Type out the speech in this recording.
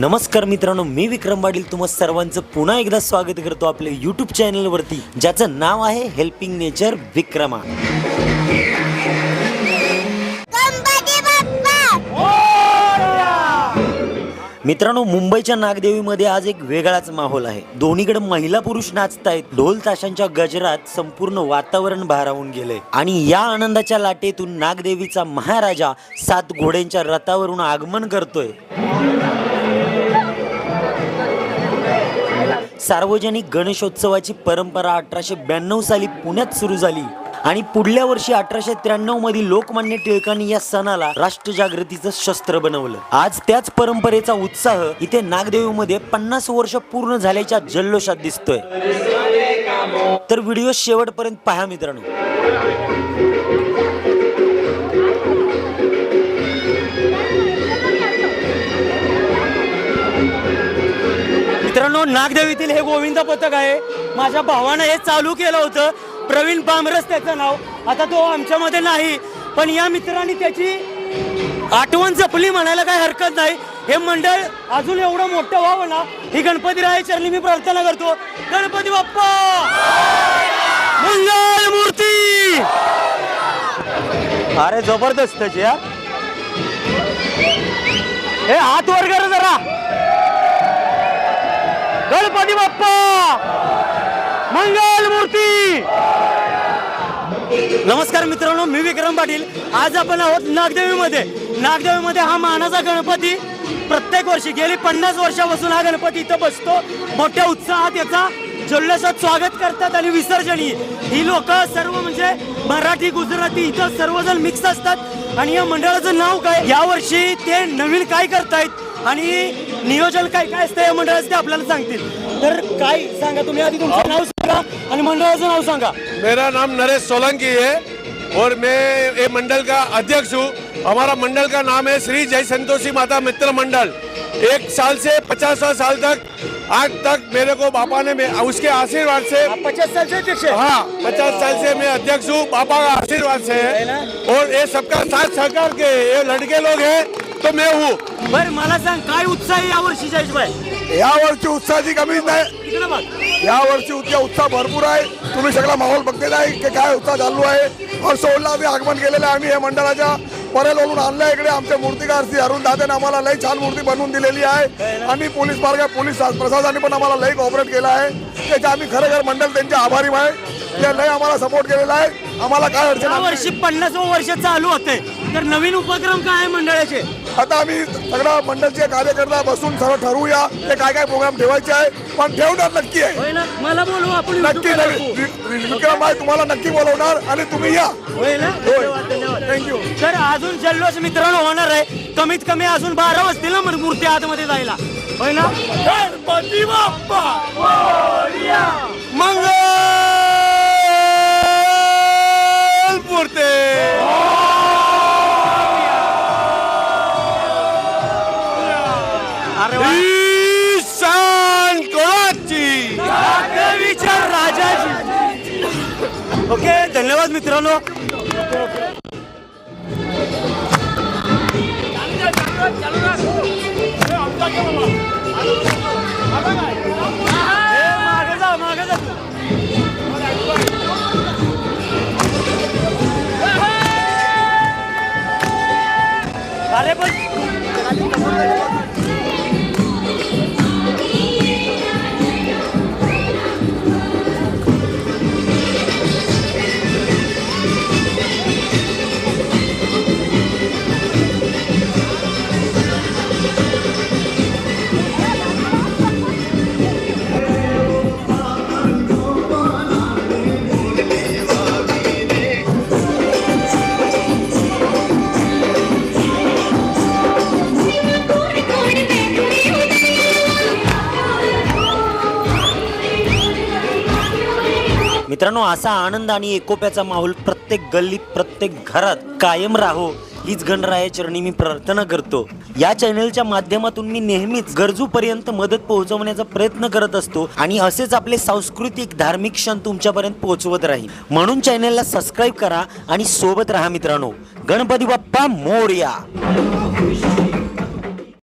नमस्कार मित्रांनो मी विक्रम पाटील तुम्हा सर्वांचं पुन्हा एकदा स्वागत करतो आपल्या यूट्यूब चॅनलवरती ज्याचं नाव आहे हेल्पिंग नेचर विक्रमा. मित्रांनो मुंबईच्या नागदेवीमध्ये आज एक वेगळाच माहोल आहे. दोन्हीकडे महिला पुरुष नाचतायत ढोल ताशांच्या गजरात संपूर्ण वातावरण भारावून गेलंय. आणि या आनंदाच्या लाटेतून नागदेवीचा महाराजा सात घोड्यांच्या रथावरून आगमन करतोय. सार्वजनिक गणेशोत्सवाची परंपरा अठराशे ब्याण्णव साली पुण्यात सुरू झाली. आणि पुढल्या वर्षी अठराशे त्र्याण्णवमध्ये लोकमान्य टिळकांनी या सणाला राष्ट्रजागृतीचं शस्त्र बनवलं. आज त्याच परंपरेचा उत्साह इथे नागदेवीमध्ये पन्नास वर्ष पूर्ण झाल्याच्या जल्लोषात दिसतोय. तर व्हिडिओ शेवटपर्यंत पहा मित्रांनो. मित्रांनो नागदेवीतील हे गोविंद पथक आहे. माझ्या भावानं हे चालू केलं होतं. प्रवीण पामरस त्याचं नाव. आता तो आमच्यामध्ये नाही. पण या मित्रांनी त्याची आठवण जपली म्हणायला काही हरकत नाही. हे मंडळ अजून एवढं मोठं व्हावं ना ही गणपती राय चरणी मी प्रार्थना करतो. गणपती बाप्पा! मंगल मूर्ती! अरे जबरदस्त यार हे. हात वर करा जरा. गणपती बाप्पा! मंगल मूर्ती! नमस्कार मित्रांनो मी विक्रम पाटील. आज आपण आहोत नागदेवीमध्ये. नागदेवीमध्ये हा मानाचा गणपती प्रत्येक वर्षी गेली पन्नास वर्षापासून हा गणपती इथं बसतो. मोठ्या उत्साहात याचा जल्लोषात स्वागत करतात आणि विसर्जनी. ही लोक सर्व म्हणजे मराठी गुजराती इथं सर्वजण मिक्स असतात. आणि या मंडळाचं नाव काय? यावर्षी ते नवीन काय करतायत? आणि नियोजन काय काय असतं या मंडळाचं ते आपल्याला सांगतील. तर काय सांगा तुम्ही? आधी तुमचं नाव सांगा आणि मंडळाचं नाव सांगा. मेरा नाम नरेश सोलंकी है और मैं ये मंडल का अध्यक्ष हूँ। हमारा मंडल का नाम है श्री जय संतोषी माता मित्र मंडल। एक साल से पचास साल तक आज तक मेरे को पापा ने मैं- उसके आशीर्वाद से पचास साल से अध्यक्ष है? पचास साल से मैं अध्यक्ष हूँ। पापा का आशीर्वाद से और ये सबका साथ सहकार के ये लड़के लोग हैं। तो मैं हूँ। बरं मला सांग काय उत्साह आहे या वर्षी जयेशभाई या वर्षी उत्साहाची कमीच नाही. इकडे बघ. या वर्षी उत्सा उत्साह भरपूर आहे. तुम्ही सगळा माहोल बघतेला आहे की काय उत्साह चालू आहे. और सोळला बी आगमन केलेलं आहे आम्ही हे मंडळाच्या परेलवरून आणलं इकडे आमचे मूर्तिकार श्री अरुण दादाने आम्हाला लई छान मूर्ती बनवून दिलेली आहे. आणि पोलीस मार्ग पोलीस प्रशासनाने पण आम्हाला लई कॉपरेट केलं आहे. त्याचे आम्ही खरेखर मंडळ त्यांचे आभारी आहे. ते लई आम्हाला सपोर्ट केलेला आहे. आम्हाला काय अडचण या आली नाही. वर्षी पन्नास वर्ष चालू होते तर नवीन उपक्रम काय आहे मंडळाचे? आता आम्ही सगळं मंडळचे कार्यकर्ता बसून सर्व ठरवूया ते काय काय प्रोग्राम ठेवायचे आहे. पण ठेवणार नक्की आहे. होय ना? मला बोलू आपण नक्की वि- विक्रम आहे तुम्हाला नक्की बोलवणार आणि तुम्ही या. होय ना? धन्यवाद धन्यवाद. थँक्यू तर अजून जल्लोष मित्रांनो होणार आहे. कमीत कमी अजून बारा वाजतील ना मग मूर्ती आतमध्ये जायला. होय ना? गणपती बाप्पा! मंगल अरे. ईशान कोणाची? विचार राजाजी ओके धन्यवाद मित्रांनो. मागं जा, मागं जा पण मित्रांनो असा आनंद आणि एकोप्याचा माहोल प्रत्येक गल्लीत प्रत्येक घरात कायम राहो हीच गणराया चरणी मी प्रार्थना करतो. या चॅनलच्या माध्यमातून मी नेहमीच गरजूपर्यंत मदत पोहोचवण्याचा प्रयत्न करत असतो आणि असेच आपले सांस्कृतिक धार्मिक क्षण तुमच्यापर्यंत पोहोचवत राहील म्हणून चॅनलला सबस्क्राईब करा आणि सोबत राहा मित्रांनो. गणपती बाप्पा मोरया.